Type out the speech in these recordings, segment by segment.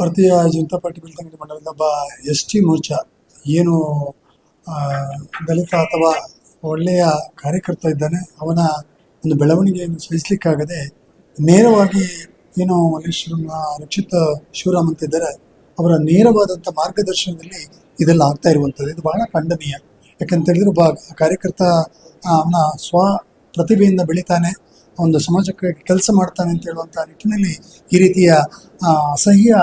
ಭಾರತೀಯ ಜನತಾ ಪಾರ್ಟಿ ಬೆಳ್ತಂಗಡಿ ಮಂಡಲದ ಒಬ್ಬ ಎಸ್ ಟಿ ಮೋರ್ಚಾ ಏನು ದಲಿತ ಅಥವಾ ಒಳ್ಳೆಯ ಕಾರ್ಯಕರ್ತ ಇದ್ದಾನೆ, ಅವನ ಒಂದು ಬೆಳವಣಿಗೆಯನ್ನು ಸಹಿಸಲಿಕ್ಕಾಗದೆ ನೇರವಾಗಿ ಏನು ಮಲ್ಲೇಶ್ವರನ ರಕ್ಷಿತ ಶಿವರಾಮ್ ಅಂತ ಇದ್ದಾರೆ, ಅವರ ನೇರವಾದಂಥ ಮಾರ್ಗದರ್ಶನದಲ್ಲಿ ಇದೆಲ್ಲ ಆಗ್ತಾ ಇರುವಂಥದ್ದು. ಇದು ಬಹಳ ಖಂಡನೀಯ. ಯಾಕಂತ ಹೇಳಿದ್ರೆ ಒಬ್ಬ ಕಾರ್ಯಕರ್ತ ಅವನ ಸ್ವ ಪ್ರತಿಭೆಯಿಂದ ಬೆಳಿತಾನೆ ಒಂದು ಸಮಾಜಕ್ಕೆ ಕೆಲಸ ಮಾಡ್ತಾನೆ ಅಂತ ಹೇಳುವಂಥ ನಿಟ್ಟಿನಲ್ಲಿ ಈ ರೀತಿಯ ಅಸಹ್ಯ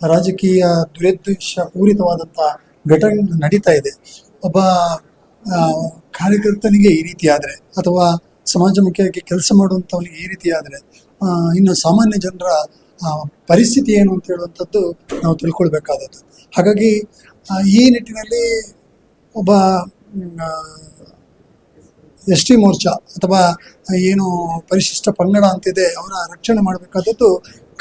ರಾಜಕೀಯ ದುರುದ್ದೇಶ ಪೂರಿತವಾದಂತಹ ಘಟನೆ ನಡೀತಾ ಇದೆ. ಒಬ್ಬ ಕಾರ್ಯಕರ್ತನಿಗೆ ಈ ರೀತಿ ಆದರೆ ಅಥವಾ ಸಮಾಜಮುಖಿಯಾಗಿ ಕೆಲಸ ಮಾಡುವಂಥವನಿಗೆ ಈ ರೀತಿ ಆದರೆ ಇನ್ನು ಸಾಮಾನ್ಯ ಜನರ ಪರಿಸ್ಥಿತಿ ಏನು ಅಂತ ಹೇಳುವಂಥದ್ದು ನಾವು ತಿಳ್ಕೊಳ್ಬೇಕಾದದ್ದು. ಹಾಗಾಗಿ ಈ ನಿಟ್ಟಿನಲ್ಲಿ ಒಬ್ಬ ಎಸ್ ಟಿ ಮೋರ್ಚಾ ಅಥವಾ ಏನು ಪರಿಶಿಷ್ಟ ಪಂಗಡ ಅಂತಿದೆ, ಅವರ ರಕ್ಷಣೆ ಮಾಡಬೇಕಾದದ್ದು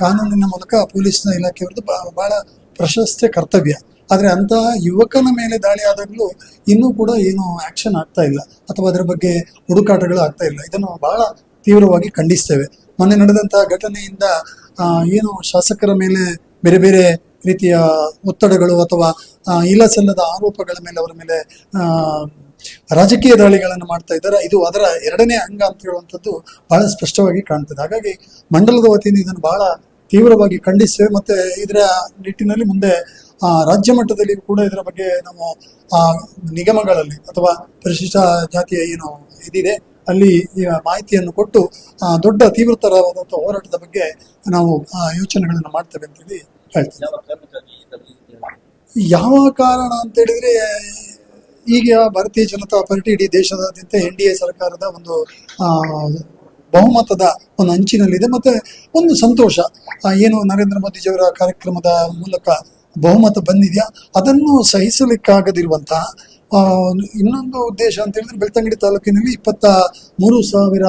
ಕಾನೂನಿನ ಮೂಲಕ ಪೊಲೀಸ್ನ ಇಲಾಖೆಯವ್ರದ್ದು ಬಹಳ ಪ್ರಶಸ್ತ ಕರ್ತವ್ಯ. ಆದರೆ ಅಂತಹ ಯುವಕನ ಮೇಲೆ ದಾಳಿ ಆದಾಗಲೂ ಇನ್ನೂ ಕೂಡ ಏನು ಆ್ಯಕ್ಷನ್ ಆಗ್ತಾ ಇಲ್ಲ, ಅಥವಾ ಅದರ ಬಗ್ಗೆ ಹುಡುಕಾಟಗಳು ಆಗ್ತಾ ಇಲ್ಲ. ಇದನ್ನು ಬಹಳ ತೀವ್ರವಾಗಿ ಖಂಡಿಸ್ತೇವೆ. ಮೊನ್ನೆ ನಡೆದಂತಹ ಘಟನೆಯಿಂದ ಏನು ಶಾಸಕರ ಮೇಲೆ ಬೇರೆ ಬೇರೆ ರೀತಿಯ ಒತ್ತಡಗಳು ಅಥವಾ ಇಲ್ಲಸಲ್ಲದ ಇಲ್ಲ ಸಲ್ಲದ ಆರೋಪಗಳ ಮೇಲೆ ಅವರ ಮೇಲೆ ರಾಜಕೀಯ ದಾಳಿಗಳನ್ನು ಮಾಡ್ತಾ ಇದ್ದಾರೆ. ಇದು ಅದರ ಎರಡನೇ ಅಂಗ ಅಂತ ಹೇಳುವಂಥದ್ದು ಬಹಳ ಸ್ಪಷ್ಟವಾಗಿ ಕಾಣ್ತದೆ. ಹಾಗಾಗಿ ಮಂಡಲದ ವತಿಯಿಂದ ಇದನ್ನು ಬಹಳ ತೀವ್ರವಾಗಿ ಖಂಡಿಸ್ತೇವೆ ಮತ್ತೆ ಇದರ ನಿಟ್ಟಿನಲ್ಲಿ ಮುಂದೆ ರಾಜ್ಯ ಮಟ್ಟದಲ್ಲಿ ಕೂಡ ಇದರ ಬಗ್ಗೆ ನಾವು ನಿಗಮಗಳಲ್ಲಿ ಅಥವಾ ಪರಿಶಿಷ್ಟ ಜಾತಿಯ ಏನು ಇದಿದೆ, ಅಲ್ಲಿ ಮಾಹಿತಿಯನ್ನು ಕೊಟ್ಟು ದೊಡ್ಡ ತೀವ್ರತರವಾದಂಥ ಹೋರಾಟದ ಬಗ್ಗೆ ನಾವು ಯೋಚನೆಗಳನ್ನು ಮಾಡ್ತೇವೆ ಅಂತೇಳಿ ಹೇಳ್ತೇವೆ ಯಾವ ಕಾರಣ ಅಂತ ಹೇಳಿದ್ರೆ ಈಗ ಭಾರತೀಯ ಜನತಾ ಪಾರ್ಟಿ ಇಡೀ ದೇಶದಾದ್ಯಂತ ಎನ್ ಡಿ ಎ ಸರ್ಕಾರದ ಒಂದು ಬಹುಮತದ ಒಂದು ಅಂಚಿನಲ್ಲಿದೆ. ಮತ್ತೆ ಒಂದು ಸಂತೋಷ ಏನು ನರೇಂದ್ರ ಮೋದಿಜಿಯವರ ಕಾರ್ಯಕ್ರಮದ ಮೂಲಕ ಬಹುಮತ ಬಂದಿದೆಯಾ? ಅದನ್ನು ಸಹಿಸಲಿಕ್ಕಾಗದಿರುವಂತಹ ಇನ್ನೊಂದು ಉದ್ದೇಶ ಅಂತ ಹೇಳಿದ್ರೆ ಬೆಳ್ತಂಗಡಿ ತಾಲೂಕಿನಲ್ಲಿ ಇಪ್ಪತ್ತ ಮೂರು ಸಾವಿರ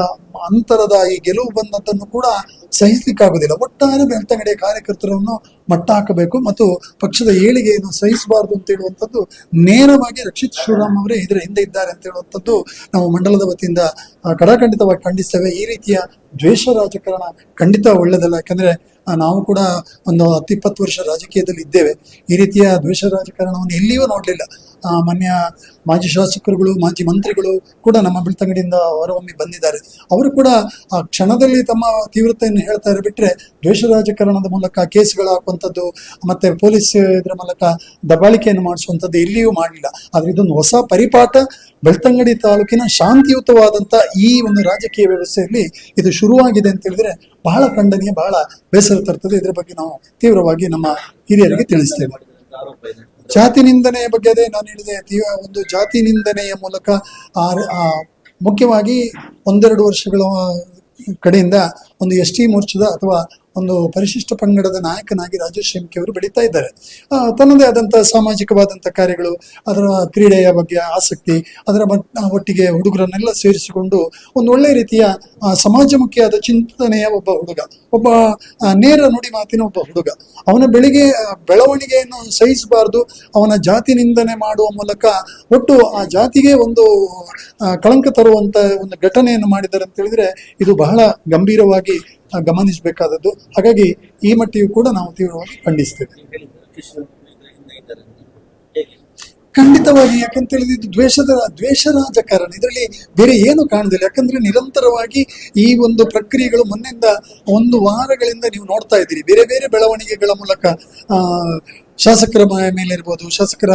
ಅಂತರದ ಈ ಗೆಲುವು ಬಂದದ್ದನ್ನು ಕೂಡ ಸಹಿಸಲಿಕ್ಕಾಗುದಿಲ್ಲ ಒಟ್ಟಾರೆ ಬೆಳ್ತಂಗಡಿಯ ಕಾರ್ಯಕರ್ತರನ್ನು ಮಟ್ಟ ಹಾಕಬೇಕು ಮತ್ತು ಪಕ್ಷದ ಏಳಿಗೆಯನ್ನು ಸಹಿಸಬಾರದು ಅಂತ ಹೇಳುವಂಥದ್ದು ನೇರವಾಗಿ ರಕ್ಷಿತ್ ಶಿವರಾಮ್ ಅವರೇ ಇದರ ಹಿಂದೆ ಇದ್ದಾರೆ ಅಂತ ಹೇಳುವಂಥದ್ದು ನಾವು ಮಂಡಲದ ವತಿಯಿಂದ ಕಡಾಖಂಡಿತವಾಗಿ ಖಂಡಿಸ್ತೇವೆ. ಈ ರೀತಿಯ ದ್ವೇಷ ರಾಜಕಾರಣ ಖಂಡಿತ ಒಳ್ಳೆಯದಲ್ಲ ಯಾಕಂದ್ರೆ ನಾವು ಕೂಡ ಒಂದು ಹತ್ತಿಪ್ಪತ್ತು ವರ್ಷ ರಾಜಕೀಯದಲ್ಲಿ ಇದ್ದೇವೆ. ಈ ರೀತಿಯ ದ್ವೇಷ ರಾಜಕಾರಣವನ್ನು ಎಲ್ಲಿಯೂ ನೋಡಲಿಲ್ಲ. ಮಾನ್ಯ ಮಾಜಿ ಶಾಸಕರುಗಳು, ಮಾಜಿ ಮಂತ್ರಿಗಳು ಕೂಡ ನಮ್ಮ ಬೆಳ್ತಂಗಡಿಯಿಂದ ಹೊರಹೊಮ್ಮಿ ಬಂದಿದ್ದಾರೆ. ಅವರು ಕೂಡ ಆ ಕ್ಷಣದಲ್ಲಿ ತಮ್ಮ ತೀವ್ರತೆಯನ್ನು ಹೇಳ್ತಾರೆ ಬಿಟ್ರೆ ದ್ವೇಷ ರಾಜಕಾರಣದ ಮೂಲಕ ಕೇಸ್ಗಳು ಹಾಕುವಂಥದ್ದು, ಮತ್ತೆ ಪೊಲೀಸ್ ಇದರ ಮೂಲಕ ದಬ್ಬಾಳಿಕೆಯನ್ನು ಮಾಡಿಸುವಂಥದ್ದು ಎಲ್ಲಿಯೂ ಮಾಡಲಿಲ್ಲ. ಆದ್ರೆ ಇದೊಂದು ಹೊಸ ಪರಿಪಾಠ. ಬೆಳ್ತಂಗಡಿ ತಾಲೂಕಿನ ಶಾಂತಿಯುತವಾದಂಥ ಈ ಒಂದು ರಾಜಕೀಯ ವ್ಯವಸ್ಥೆಯಲ್ಲಿ ಇದು ಶುರುವಾಗಿದೆ ಅಂತ ಹೇಳಿದ್ರೆ ಬಹಳ ಖಂಡನೀಯ, ಬಹಳ ಬೇಸರ ತರ್ತದೆ. ಇದರ ಬಗ್ಗೆ ನಾವು ತೀವ್ರವಾಗಿ ನಮ್ಮ ಹಿರಿಯರಿಗೆ ತಿಳಿಸ್ತೇವೆ. ಜಾತಿ ನಿಂದನೆಯ ಬಗ್ಗೆ ಅದೇ ನಾನು ಹೇಳಿದೆ. ಒಂದು ಜಾತಿ ನಿಂದನೆಯ ಮೂಲಕ ಆ ಮುಖ್ಯವಾಗಿ ಒಂದೆರಡು ವರ್ಷಗಳ ಕಡೆಯಿಂದ ಒಂದು ಎಸ್ ಟಿ ಮೋರ್ಚಾದ ಅಥವಾ ಒಂದು ಪರಿಶಿಷ್ಟ ಪಂಗಡದ ನಾಯಕನಾಗಿ ರಾಜೇಶ್ ಶೆಂಕಿ ಅವರು ಬೆಳೀತಾ ಇದ್ದಾರೆ. ತನ್ನದೇ ಆದಂತಹ ಸಾಮಾಜಿಕವಾದಂತಹ ಕಾರ್ಯಗಳು, ಅದರ ಕ್ರೀಡೆಯ ಬಗ್ಗೆ ಆಸಕ್ತಿ, ಅದರ ಒಟ್ಟಿಗೆ ಹುಡುಗರನ್ನೆಲ್ಲ ಸೇರಿಸಿಕೊಂಡು ಒಂದು ಒಳ್ಳೆ ರೀತಿಯ ಸಮಾಜಮುಖಿಯಾದ ಚಿಂತನೆಯ ಒಬ್ಬ ಹುಡುಗ, ಒಬ್ಬ ನೇರ ನುಡಿ ಮಾತಿನ ಒಬ್ಬ ಹುಡುಗ. ಅವನ ಬೆಳಿಗ್ಗೆ ಬೆಳವಣಿಗೆಯನ್ನು ಸಹಿಸಬಾರದು, ಅವನ ಜಾತಿ ನಿಂದನೆ ಮಾಡುವ ಮೂಲಕ ಒಟ್ಟು ಆ ಜಾತಿಗೆ ಒಂದು ಕಳಂಕ ತರುವಂತ ಒಂದು ಘಟನೆಯನ್ನು ಮಾಡಿದ್ದಾರೆ ಅಂತ ಹೇಳಿದ್ರೆ ಇದು ಬಹಳ ಗಂಭೀರವಾಗಿ ಗಮನಿಸಬೇಕಾದದ್ದು. ಹಾಗಾಗಿ ಈ ಮಟ್ಟಿಗೂ ಕೂಡ ನಾವು ತೀವ್ರವಾಗಿ ಖಂಡಿಸ್ತೇವೆ. ಖಂಡಿತವಾಗಿ, ಯಾಕಂತ ಹೇಳಿದ್ರೆ ದ್ವೇಷದ ದ್ವೇಷ ರಾಜಕಾರಣ ಇದರಲ್ಲಿ ಬೇರೆ ಏನು ಕಾಣುದಿಲ್ಲ ಯಾಕಂದ್ರೆ ನಿರಂತರವಾಗಿ ಈ ಒಂದು ಪ್ರಕ್ರಿಯೆಗಳು ಮೊನ್ನೆಯಿಂದ ಒಂದು ವಾರಗಳಿಂದ ನೀವು ನೋಡ್ತಾ ಇದ್ದೀರಿ. ಬೇರೆ ಬೇರೆ ಬೆಳವಣಿಗೆಗಳ ಮೂಲಕ ಶಾಸಕರ ಮೇಲೆ ಇರ್ಬೋದು, ಶಾಸಕರ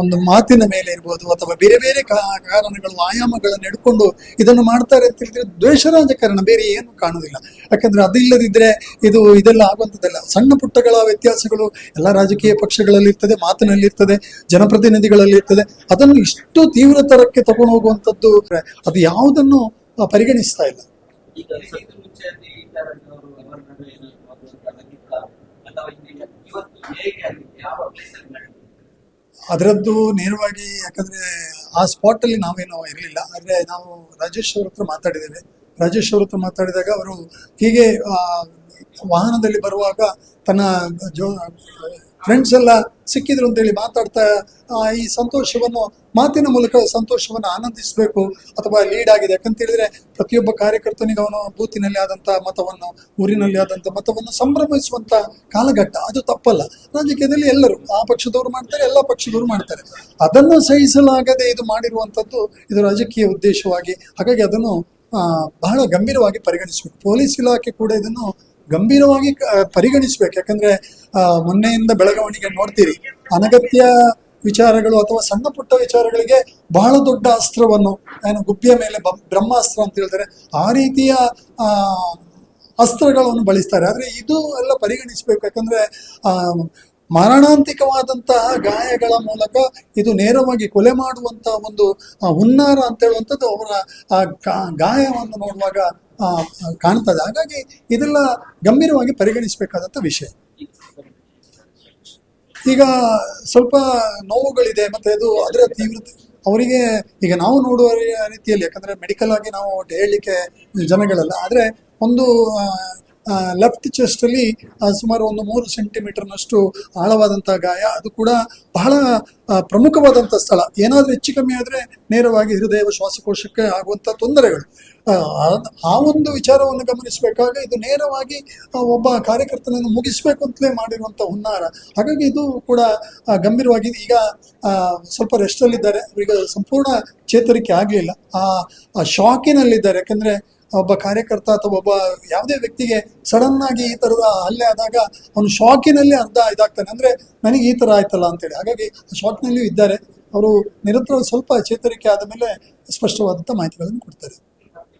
ಒಂದು ಮಾತಿನ ಮೇಲೆ ಇರ್ಬೋದು, ಅಥವಾ ಬೇರೆ ಬೇರೆ ಕಾರಣಗಳು, ಆಯಾಮಗಳನ್ನು ಹಿಡ್ಕೊಂಡು ಇದನ್ನು ಮಾಡ್ತಾರೆ ಅಂತ ಹೇಳಿದ್ರೆ ದ್ವೇಷ ರಾಜಕಾರಣ, ಬೇರೆ ಏನು ಕಾಣುವುದಿಲ್ಲ. ಯಾಕಂದ್ರೆ ಅದಿಲ್ಲದಿದ್ರೆ ಇದು, ಇದೆಲ್ಲ ಆಗುವಂಥದ್ದಲ್ಲ. ಸಣ್ಣ ಪುಟ್ಟಗಳ ವ್ಯತ್ಯಾಸಗಳು ಎಲ್ಲ ರಾಜಕೀಯ ಪಕ್ಷಗಳಲ್ಲಿ ಇರ್ತದೆ, ಮಾತಿನಲ್ಲಿ ಇರ್ತದೆ, ಜನಪ್ರತಿನಿಧಿಗಳಲ್ಲಿ ಇರ್ತದೆ. ಅದನ್ನು ಇಷ್ಟು ತೀವ್ರತರಕ್ಕೆ ತಗೊಂಡು ಹೋಗುವಂಥದ್ದು, ಅದು ಯಾವುದನ್ನು ಪರಿಗಣಿಸ್ತಾ ಇಲ್ಲ. ಈಗ ಅದರದ್ದು ನೇರವಾಗಿ ಯಾಕಂದ್ರೆ ಆ ಸ್ಪಾಟ್ ಅಲ್ಲಿ ನಾವೇನು ಇರಲಿಲ್ಲ. ಆದ್ರೆ ನಾವು ರಾಜೇಶ್ ಅವ್ರ ಹತ್ರ ಮಾತಾಡಿದ್ದೇವೆ. ರಾಜೇಶ್ ಅವರತ್ರ ಮಾತಾಡಿದಾಗ ಅವರು ಹೀಗೆ ವಾಹನದಲ್ಲಿ ಬರುವಾಗ ತನ್ನ ಜೋ ಫ್ರೆಂಡ್ಸ್ ಎಲ್ಲ ಸಿಕ್ಕಿದ್ರು ಅಂತೇಳಿ ಮಾತಾಡ್ತಾ ಈ ಸಂತೋಷವನ್ನು, ಮಾತಿನ ಮೂಲಕ ಸಂತೋಷವನ್ನು ಆನಂದಿಸಬೇಕು ಅಥವಾ ಲೀಡ್ ಆಗಿದೆ. ಯಾಕಂತ ಹೇಳಿದ್ರೆ ಪ್ರತಿಯೊಬ್ಬ ಕಾರ್ಯಕರ್ತನಿಗೆ ಅವನು ಬೂತಿನಲ್ಲಿ ಆದಂಥ ಮತವನ್ನು, ಊರಿನಲ್ಲಿ ಆದಂಥ ಮತವನ್ನು ಸಂಭ್ರಮಿಸುವಂತ ಕಾಲಘಟ್ಟ. ಅದು ತಪ್ಪಲ್ಲ. ರಾಜಕೀಯದಲ್ಲಿ ಎಲ್ಲರೂ, ಆ ಪಕ್ಷದವರು ಮಾಡ್ತಾರೆ, ಎಲ್ಲ ಪಕ್ಷದವರು ಮಾಡ್ತಾರೆ. ಅದನ್ನು ಸಹಿಸಲಾಗದೆ ಇದು ಮಾಡಿರುವಂಥದ್ದು ಇದು ರಾಜಕೀಯ ಉದ್ದೇಶವಾಗಿ. ಹಾಗಾಗಿ ಅದನ್ನು ಬಹಳ ಗಂಭೀರವಾಗಿ ಪರಿಗಣಿಸಬೇಕು. ಪೊಲೀಸ್ ಇಲಾಖೆ ಕೂಡ ಇದನ್ನು ಗಂಭೀರವಾಗಿ ಪರಿಗಣಿಸಬೇಕು. ಯಾಕಂದ್ರೆ ಮೊನ್ನೆಯಿಂದ ಬೆಳಗಾವಣೆಗೆ ನೋಡ್ತೀರಿ, ಅನಗತ್ಯ ವಿಚಾರಗಳು ಅಥವಾ ಸಣ್ಣ ಪುಟ್ಟ ವಿಚಾರಗಳಿಗೆ ಬಹಳ ದೊಡ್ಡ ಅಸ್ತ್ರವನ್ನು, ಏನು ಗುಬ್ಬಿಯ ಮೇಲೆ ಬ್ರಹ್ಮಾಸ್ತ್ರ ಅಂತ ಹೇಳ್ತಾರೆ, ಆ ರೀತಿಯ ಅಸ್ತ್ರಗಳನ್ನು ಬಳಸ್ತಾರೆ. ಆದ್ರೆ ಇದು ಎಲ್ಲ ಪರಿಗಣಿಸಬೇಕು. ಯಾಕಂದ್ರೆ ಮಾರಣಾಂತಿಕವಾದಂತಹ ಗಾಯಗಳ ಮೂಲಕ ಇದು ನೇರವಾಗಿ ಕೊಲೆ ಮಾಡುವಂತಹ ಒಂದು ಹುನ್ನಾರ ಅಂತ ಹೇಳುವಂಥದ್ದು ಅವರ, ಆ ಗಾಯವನ್ನು ನೋಡುವಾಗ ಕಾಣ್ತದೆ. ಹಾಗಾಗಿ ಇದೆಲ್ಲ ಗಂಭೀರವಾಗಿ ಪರಿಗಣಿಸಬೇಕಾದಂಥ ವಿಷಯ. ಈಗ ಸ್ವಲ್ಪ ನೋವುಗಳಿದೆ, ಮತ್ತೆ ಅದು ಅದರ ತೀವ್ರತೆ. ಅವರಿಗೆ ಈಗ ನಾವು ನೋಡುವ ರೀತಿಯಲ್ಲಿ, ಯಾಕಂದ್ರೆ ಮೆಡಿಕಲ್ ಆಗಿ ನಾವು ಹೇಳಲಿಕ್ಕೆ ಜನಗಳಲ್ಲ ಆದರೆ ಒಂದು ಲೆಫ್ಟ್ ಚೆಸ್ಟ್ ಅಲ್ಲಿ ಸುಮಾರು ಒಂದು ಮೂರು ಸೆಂಟಿಮೀಟರ್ನಷ್ಟು ಆಳವಾದಂತಹ ಗಾಯ. ಅದು ಕೂಡ ಬಹಳ ಪ್ರಮುಖವಾದಂಥ ಸ್ಥಳ. ಏನಾದ್ರೂ ಹೆಚ್ಚು ಕಮ್ಮಿ ಆದ್ರೆ ನೇರವಾಗಿ ಹೃದಯ ಶ್ವಾಸಕೋಶಕ್ಕೆ ಆಗುವಂತ ತೊಂದರೆಗಳು. ಆ, ಒಂದು ವಿಚಾರವನ್ನು ಗಮನಿಸಬೇಕಾಗ ಇದು ನೇರವಾಗಿ ಒಬ್ಬ ಕಾರ್ಯಕರ್ತನನ್ನು ಮುಗಿಸಬೇಕು ಅಂತಲೇ ಮಾಡಿರುವಂತ ಹುನ್ನಾರ. ಹಾಗಾಗಿ ಇದು ಕೂಡ ಗಂಭೀರವಾಗಿ ಈಗ ಸ್ವಲ್ಪ ರೆಸ್ಟ್ ಅಲ್ಲಿದ್ದಾರೆ. ಈಗ ಸಂಪೂರ್ಣ ಚೇತರಿಕೆ ಆಗಲಿಲ್ಲ. ಆ ಶಾಕಿನಲ್ಲಿದ್ದಾರೆ ಯಾಕಂದ್ರೆ ಒಬ್ಬ ಕಾರ್ಯಕರ್ತ ಅಥವಾ ಒಬ್ಬ ಯಾವುದೇ ವ್ಯಕ್ತಿಗೆ ಸಡನ್ ಆಗಿ ಈ ತರದ ಹಲ್ಲೆ ಆದಾಗ ಅವನು ಶಾಕಿನಲ್ಲಿ ಅರ್ಧ ಇದಾಗ್ತಾನೆ. ಅಂದ್ರೆ ನನಗೆ ಈ ತರ ಆಯ್ತಲ್ಲ ಅಂತೇಳಿ. ಹಾಗಾಗಿ ಶಾಕ್ನಲ್ಲಿಯೂ ಇದ್ದಾರೆ. ಅವರು ನಿರಂತರ ಸ್ವಲ್ಪ ಚೇತರಿಕೆ ಆದ ಮೇಲೆ ಸ್ಪಷ್ಟವಾದಂಥ ಮಾಹಿತಿಗಳನ್ನು ಕೊಡ್ತಾರೆ.